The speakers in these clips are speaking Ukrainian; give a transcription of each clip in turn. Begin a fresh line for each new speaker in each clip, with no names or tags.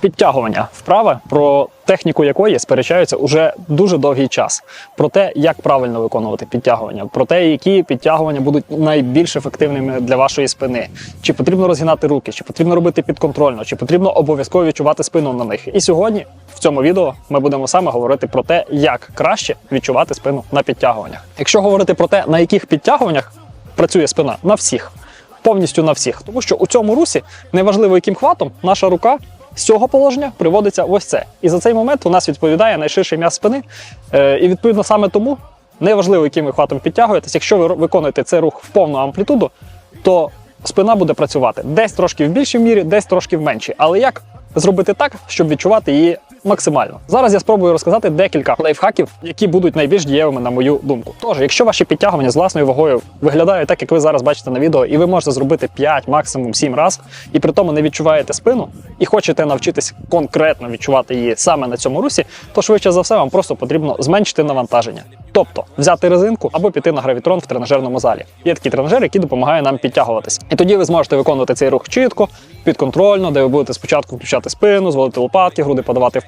Підтягування вправи, про техніку якої сперечаються уже дуже довгий час. Про те, як правильно виконувати підтягування, про те, які підтягування будуть найбільш ефективними для вашої спини, чи потрібно розгинати руки, чи потрібно робити підконтрольно, чи потрібно обов'язково відчувати спину на них. І сьогодні в цьому відео ми будемо саме говорити про те, як краще відчувати спину на підтягуваннях. Якщо говорити про те, на яких підтягуваннях працює спина, на всіх. Повністю на всіх, тому що у цьому русі неважливо яким хватом наша рука з цього положення приводиться ось це. І за цей момент у нас відповідає найширший м'яз спини. Е, і відповідно саме тому неважливо, яким ви хватом підтягуєтесь, якщо ви виконуєте цей рух в повну амплітуду, то спина буде працювати десь трошки в більшій мірі, десь трошки в меншій. Але як зробити так, щоб відчувати її максимально? Зараз я спробую розказати декілька лайфхаків, які будуть найбільш дієвими на мою думку. Тож, якщо ваші підтягування з власною вагою виглядають так, як ви зараз бачите на відео, і ви можете зробити 5, максимум 7 разів, і при тому не відчуваєте спину, і хочете навчитись конкретно відчувати її саме на цьому русі, то швидше за все вам просто потрібно зменшити навантаження. Тобто взяти резинку або піти на гравітрон в тренажерному залі. Є такий тренажер, який допомагає нам підтягуватися. І тоді ви зможете виконувати цей рух чітко, підконтрольно, де ви будете спочатку включати спину, зводити лопатки, груди подавати вперед,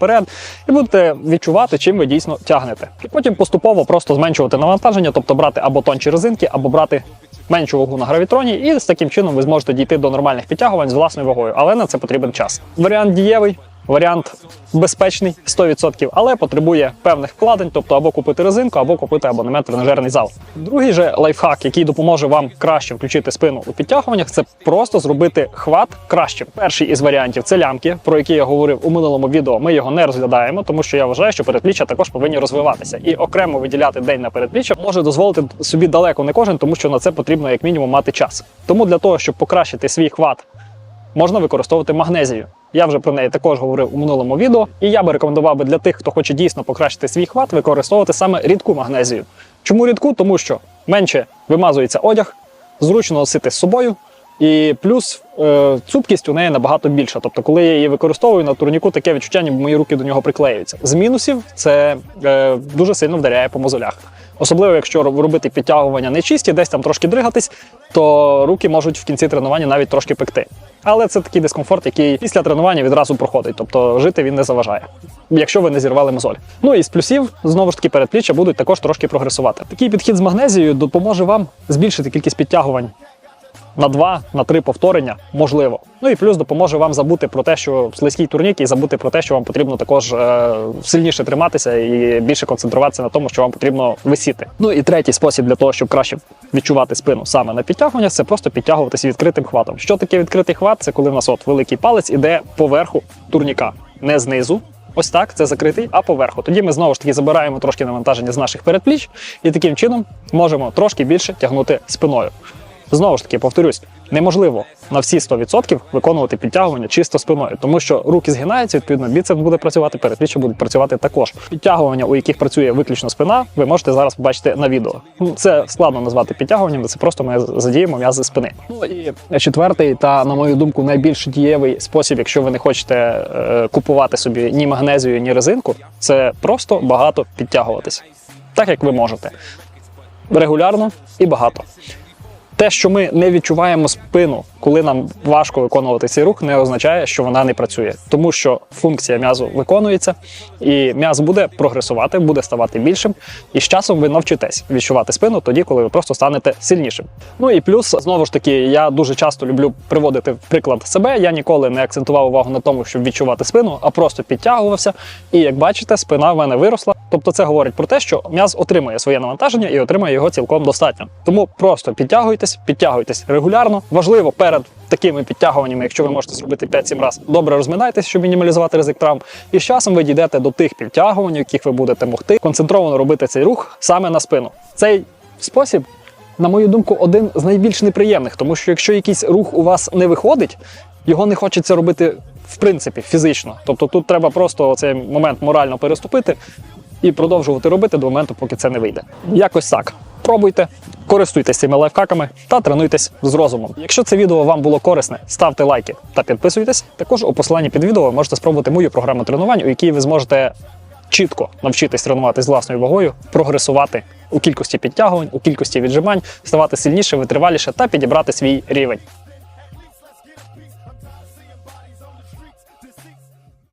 і будете відчувати, чим ви дійсно тягнете. І потім поступово просто зменшувати навантаження, тобто брати або тонші резинки, або брати меншу вагу на гравітроні, і з таким чином ви зможете дійти до нормальних підтягувань з власною вагою, але на це потрібен час. Варіант дієвий. Варіант безпечний 100%, але потребує певних вкладень, тобто або купити резинку, або купити абонемент тренажерний зал. Другий же лайфхак, який допоможе вам краще включити спину у підтягуваннях, це просто зробити хват кращим. Перший із варіантів це лямки, про які я говорив у минулому відео. Ми його не розглядаємо, тому що я вважаю, що передпліччя також повинні розвиватися. І окремо виділяти день на передпліччя може дозволити собі далеко не кожен, тому що на це потрібно як мінімум мати час. Тому для того, щоб покращити свій хват можна використовувати магнезію. Я вже про неї також говорив у минулому відео, і я би рекомендував би для тих, хто хоче дійсно покращити свій хват, використовувати саме рідку магнезію. Чому рідку? Тому що менше вимазується одяг, зручно носити з собою, і плюс е, цупкість у неї набагато більша. Тобто, коли я її використовую на турніку, таке відчуття, ніби мої руки до нього приклеюються. З мінусів це е, дуже сильно вдаряє по мозолях. Особливо, якщо робити підтягування нечисті, десь там трошки дригатись, то руки можуть в кінці тренування навіть трошки пекти. Але це такий дискомфорт, який після тренування відразу проходить. Тобто жити він не заважає, якщо ви не зірвали мозоль. Ну і з плюсів знову ж таки передпліччя будуть також трошки прогресувати. Такий підхід з магнезією допоможе вам збільшити кількість підтягувань на два, на три повторення можливо. Ну і плюс допоможе вам забути про те, що слизький турнік, і забути про те, що вам потрібно також е, сильніше триматися і більше концентруватися на тому, що вам потрібно висіти. Ну і третій спосіб для того, щоб краще відчувати спину саме на підтягуваннях, це просто підтягуватися відкритим хватом. Що таке відкритий хват? Це коли в нас от великий палець іде поверху турніка, не знизу. Ось так, це закритий, а поверху. Тоді ми знову ж таки забираємо трошки навантаження з наших передпліч і таким чином можемо трошки більше тягнути спиною. Знову ж таки, повторюсь, неможливо на всі 100% виконувати підтягування чисто спиною, тому що руки згинаються, відповідно, біцепс буде працювати, передпліччя будуть працювати також. Підтягування, у яких працює виключно спина, ви можете зараз побачити на відео. Ну, Це складно назвати підтягуванням, це просто ми задіємо м'язи спини. Ну і четвертий, та на мою думку, найбільш дієвий спосіб, якщо ви не хочете е, купувати собі ні магнезію, ні резинку, це просто багато підтягуватися, так як ви можете. Регулярно і багато. Те, що ми не відчуваємо спину, коли нам важко виконувати цей рух, не означає, що вона не працює, тому що функція м'язу виконується, і м'яз буде прогресувати, буде ставати більшим. І з часом ви навчитесь відчувати спину тоді, коли ви просто станете сильнішим. Ну і плюс, знову ж таки, я дуже часто люблю приводити приклад себе. Я ніколи не акцентував увагу на тому, щоб відчувати спину, а просто підтягувався. І як бачите, спина в мене виросла. Тобто, це говорить про те, що м'яз отримує своє навантаження і отримує його цілком достатньо. Тому просто підтягуйтесь, підтягуйтесь регулярно. Важливо перед такими підтягуваннями, якщо ви можете зробити 5-7 разів, добре розминайтесь, щоб мінімалізувати ризик травм. І з часом ви дійдете до тих підтягувань, яких ви будете могти концентровано робити цей рух саме на спину. Цей спосіб. На мою думку, один з найбільш неприємних, тому що якщо якийсь рух у вас не виходить, його не хочеться робити в принципі фізично. Тобто тут треба просто цей момент морально переступити і продовжувати робити до моменту, поки це не вийде. Якось так. Пробуйте, користуйтесь цими лайфхаками та тренуйтесь з розумом. Якщо це відео вам було корисне, ставте лайки та підписуйтесь. Також у посиланні під відео ви можете спробувати мою програму тренувань, у якій ви зможете чітко навчитись тренувати з власною вагою, прогресувати у кількості підтягувань, у кількості віджимань, ставати сильніше, витриваліше та підібрати свій рівень.